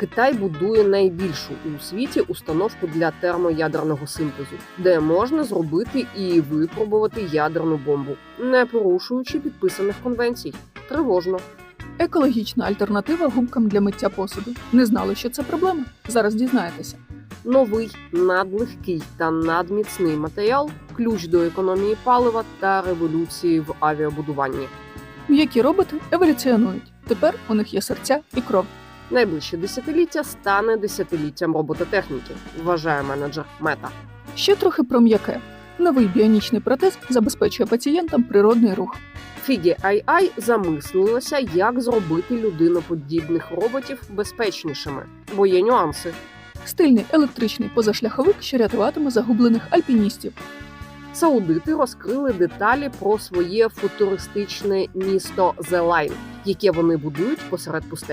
Китай будує найбільшу у світі установку для термоядерного синтезу, де можна зробити і випробувати ядерну бомбу, не порушуючи підписаних конвенцій. Тривожно. Екологічна альтернатива губкам для миття посуду. Не знали, що це проблема. Зараз дізнаєтеся. Новий надлегкий та надміцний матеріал ключ до економії палива та революції в авіабудуванні. М'які роботи еволюціонують. Тепер у них є серця і кров. Найближче десятиліття стане десятиліттям робототехніки, вважає менеджер Мета. Ще трохи про м'яке. Новий біонічний протез забезпечує пацієнтам природний рух. Фігі AI замислилася, як зробити людиноподібних роботів безпечнішими, бо є нюанси. Стильний електричний позашляховик, що рятуватиме загублених альпіністів. Саудити розкрили деталі про своє футуристичне місто Line, яке вони будують посеред пустелі.